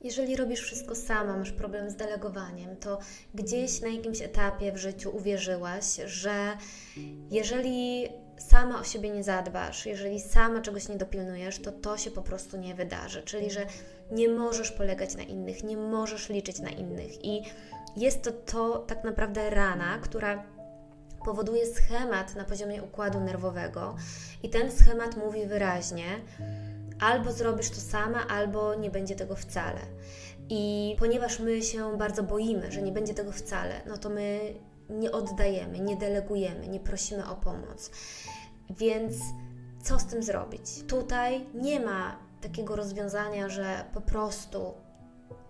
Jeżeli robisz wszystko sama, masz problem z delegowaniem, to gdzieś na jakimś etapie w życiu uwierzyłaś, że jeżeli sama o siebie nie zadbasz, jeżeli sama czegoś nie dopilnujesz, to to się po prostu nie wydarzy. Czyli, że nie możesz polegać na innych, nie możesz liczyć na innych. I jest to to tak naprawdę rana, która powoduje schemat na poziomie układu nerwowego, i ten schemat mówi wyraźnie, albo zrobisz to sama, albo nie będzie tego wcale. I ponieważ my się bardzo boimy, że nie będzie tego wcale, no to my nie oddajemy, nie delegujemy, nie prosimy o pomoc. Więc co z tym zrobić? Tutaj nie ma takiego rozwiązania, że po prostu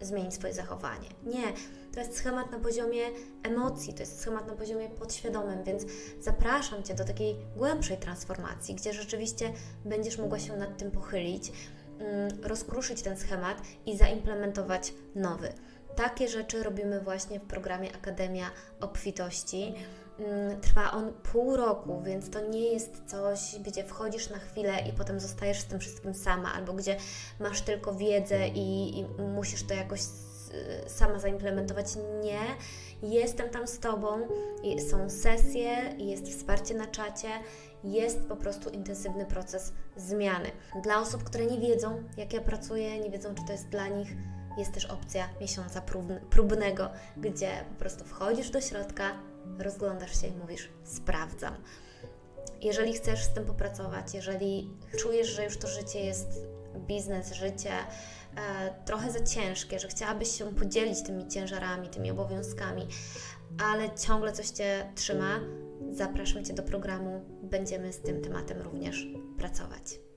zmień swoje zachowanie. Nie, to jest schemat na poziomie emocji, to jest schemat na poziomie podświadomym, więc zapraszam Cię do takiej głębszej transformacji, gdzie rzeczywiście będziesz mogła się nad tym pochylić, mm, rozkruszyć ten schemat i zaimplementować nowy. Takie rzeczy robimy właśnie w programie Akademia Obfitości. Mm, Trwa on pół roku, więc to nie jest coś, gdzie wchodzisz na chwilę i potem zostajesz z tym wszystkim sama, albo gdzie masz tylko wiedzę i, i musisz to jakoś sama zaimplementować. Nie, jestem tam z Tobą, są sesje, jest wsparcie na czacie, jest po prostu intensywny proces zmiany. Dla osób, które nie wiedzą, jak ja pracuję, nie wiedzą, czy to jest dla nich, jest też opcja miesiąca próbn- próbnego, gdzie po prostu wchodzisz do środka, rozglądasz się i mówisz: Sprawdzam. Jeżeli chcesz z tym popracować, jeżeli czujesz, że już to życie jest biznes, życie e, trochę za ciężkie, że chciałabyś się podzielić tymi ciężarami, tymi obowiązkami, ale ciągle coś Cię trzyma, zapraszam Cię do programu. Będziemy z tym tematem również pracować.